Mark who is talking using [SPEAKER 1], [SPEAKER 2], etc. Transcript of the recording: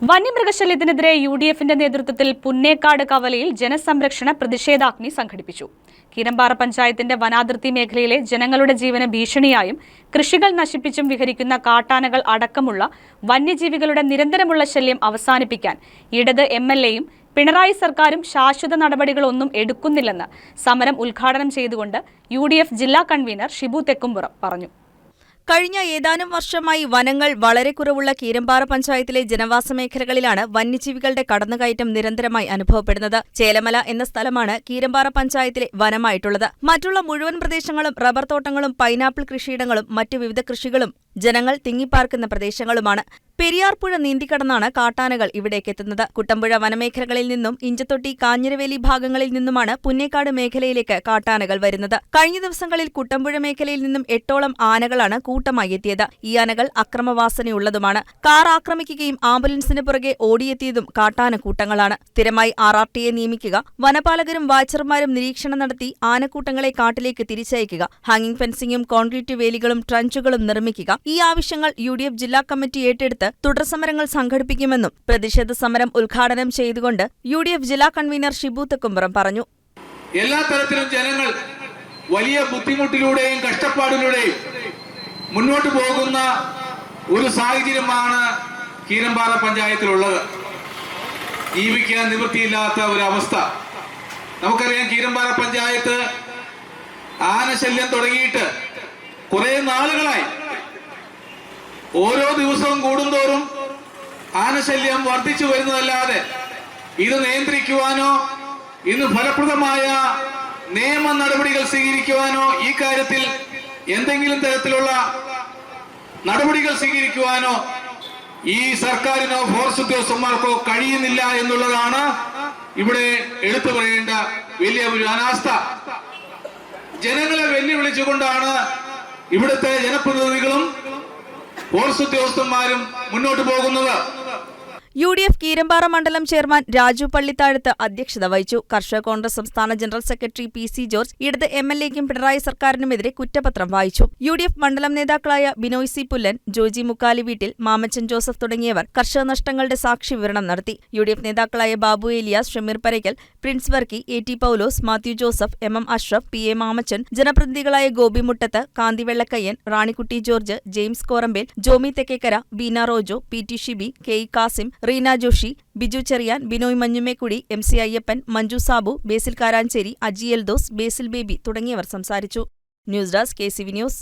[SPEAKER 1] വന്യമൃഗശല്യത്തിനെതിരെ U D എഫിന്റെ നേതൃത്വത്തിൽ പുന്നേക്കാട് കവലയിൽ ജനസംരക്ഷണ പ്രതിഷേധാഗ്നി സംഘടിപ്പിച്ചു. കീരമ്പാറ പഞ്ചായത്തിന്റെ വനാതിർത്തി മേഖലയിലെ ജനങ്ങളുടെ ജീവന് ഭീഷണിയായും കൃഷികൾ നശിപ്പിച്ചും വിഹരിക്കുന്ന കാട്ടാനകൾ അടക്കമുള്ള വന്യജീവികളുടെ നിരന്തരമുള്ള ശല്യം അവസാനിപ്പിക്കാൻ ഇടത് എം എൽ എയും പിണറായി സർക്കാരും ശാശ്വത നടപടികളൊന്നും എടുക്കുന്നില്ലെന്ന് സമരം ഉദ്ഘാടനം ചെയ്തുകൊണ്ട് യു ജില്ലാ കൺവീനർ ഷിബു തെക്കുംപുറം പറഞ്ഞു.
[SPEAKER 2] കഴിഞ്ഞ ഏതാനും വർഷമായി വനങ്ങൾ വളരെ കുറവുള്ള കീരമ്പാറ പഞ്ചായത്തിലെ ജനവാസ മേഖലകളിലാണ് വന്യജീവികളുടെ കടന്നുകയറ്റം നിരന്തരമായി അനുഭവപ്പെടുന്നത്. ചേലമല എന്ന സ്ഥലമാണ് കീരമ്പാറ പഞ്ചായത്തിലെ വനമായിട്ടുള്ളത്. മറ്റുള്ള മുഴുവൻ പ്രദേശങ്ങളും റബ്ബർ തോട്ടങ്ങളും പൈനാപ്പിൾ കൃഷിയിടങ്ങളും മറ്റു വിവിധ കൃഷികളും ജനങ്ങൾ തിങ്ങിപ്പാർക്കുന്ന പ്രദേശങ്ങളുമാണ്. പെരിയാർ പുഴ നീന്തിക്കടന്നാണ് കാട്ടാനകൾ ഇവിടേക്കെത്തുന്നത് കുട്ടമ്പുഴ വനമേഖലകളിൽ നിന്നും ഇഞ്ചത്തൊട്ടി കാഞ്ഞിരവേലി ഭാഗങ്ങളിൽ നിന്നുമാണ് പുന്നേക്കാട് മേഖലയിലേക്ക് കാട്ടാനകൾ വരുന്നത്. കഴിഞ്ഞ ദിവസങ്ങളിൽ കുട്ടമ്പുഴ മേഖലയിൽ നിന്നും എട്ടോളം ആനകളാണ് കൂട്ടമായി എത്തിയത്. ഈ ആനകൾ അക്രമവാസനയുള്ളതുമാണ്. കാർ ആക്രമിക്കുകയും ആംബുലൻസിന് പുറകെ ഓടിയെത്തിയതും കാട്ടാന കൂട്ടങ്ങളാണ് സ്ഥിരമായി ആർ ആർ ടിയെ നിയമിക്കുക വനപാലകരും വാച്ചർമാരും നിരീക്ഷണം നടത്തി ആനക്കൂട്ടങ്ങളെ കാട്ടിലേക്ക് തിരിച്ചയക്കുക ഹാങ്ങിംഗ് ഫെൻസിംഗും കോൺക്രീറ്റ് വേലികളും ട്രഞ്ചുകളും നിർമ്മിക്കുക. ഈ ആവശ്യങ്ങൾ യു ജില്ലാ കമ്മിറ്റി ഏറ്റെടുത്ത് തുടർസമരങ്ങൾ സംഘടിപ്പിക്കുമെന്നും പ്രതിഷേധ സമരം ഉദ്ഘാടനം ചെയ്തുകൊണ്ട് യു ജില്ലാ കൺവീനർ ഷിബു തെക്കുംപുറം പറഞ്ഞു.
[SPEAKER 3] എല്ലാ തരത്തിലും ജനങ്ങൾ വലിയ ബുദ്ധിമുട്ടിലൂടെയും കഷ്ടപ്പാടിലൂടെയും മുന്നോട്ട് പോകുന്ന ഒരു സാഹചര്യമാണ് കീരമ്പാല പഞ്ചായത്തിലുള്ളത്. ജീവിക്കാൻ നിവൃത്തിയില്ലാത്ത ഒരു അവസ്ഥ. നമുക്കറിയാം കീരമ്പാല പഞ്ചായത്ത് ആനശല്യം തുടങ്ങിയിട്ട് കുറേ നാളുകളായി ഓരോ ദിവസവും കൂടുന്തോറും ആനശല്യം വർദ്ധിച്ചു വരുന്നതല്ലാതെ ഇത് നിയന്ത്രിക്കുവാനോ ഇന്ന് ഫലപ്രദമായ നിയമ നടപടികൾ സ്വീകരിക്കുവാനോ ഈ കാര്യത്തിൽ എന്തെങ്കിലും തരത്തിലുള്ള നടപടികൾ സ്വീകരിക്കുവാനോ ഈ സർക്കാരിനോ ഫോറസ്റ്റ് ഉദ്യോഗസ്ഥന്മാർക്കോ കഴിയുന്നില്ല എന്നുള്ളതാണ് ഇവിടെ എടുത്തു പറയേണ്ട വലിയ ഒരു അനാസ്ഥ. ജനങ്ങളെ വെല്ലുവിളിച്ചുകൊണ്ടാണ് ഇവിടുത്തെ ജനപ്രതിനിധികളും ഫോറസ്റ്റ് ഉദ്യോഗസ്ഥന്മാരും മുന്നോട്ട് പോകുന്നത്
[SPEAKER 2] യു ഡി എഫ് കീരമ്പാറ മണ്ഡലം ചെയർമാൻ രാജു പള്ളിത്താഴത്ത് അധ്യക്ഷത വഹിച്ചു. കർഷക കോൺഗ്രസ് സംസ്ഥാന general secretary P C George ഇടത് എം എൽ എക്കും പിണറായി സർക്കാരിനുമെതിരെ കുറ്റപത്രം വായിച്ചു. യു ഡി എഫ് മണ്ഡലം നേതാക്കളായ ബിനോയ് സി പുല്ലൻ ജോജി മുക്കാലി വീട്ടിൽ മാമച്ചൻ ജോസഫ് തുടങ്ങിയവർ കർഷക നഷ്ടങ്ങളുടെ സാക്ഷി വിവരണം നടത്തി. യു ഡി എഫ് നേതാക്കളായ Babu Elias Shameer Parakkal Prince Varkey A T Paulose Mathew Joseph M M Ashraf P A Mamachan ജനപ്രതിനിധികളായ Gopi Muttath Kanthi Vellakkayyan Ranikutty George James Korambel Jomi Thekkekara Beena Rojo P T Shibi K E Kasim Reena Joshi Biju Cherian Binoy Manjumekkudy M C Ayyappan Manju Sabu Basil Karancheri Aji Eldhose Basil Baby തുടങ്ങിയവർ സംസാരിച്ചു. News desk K C V news.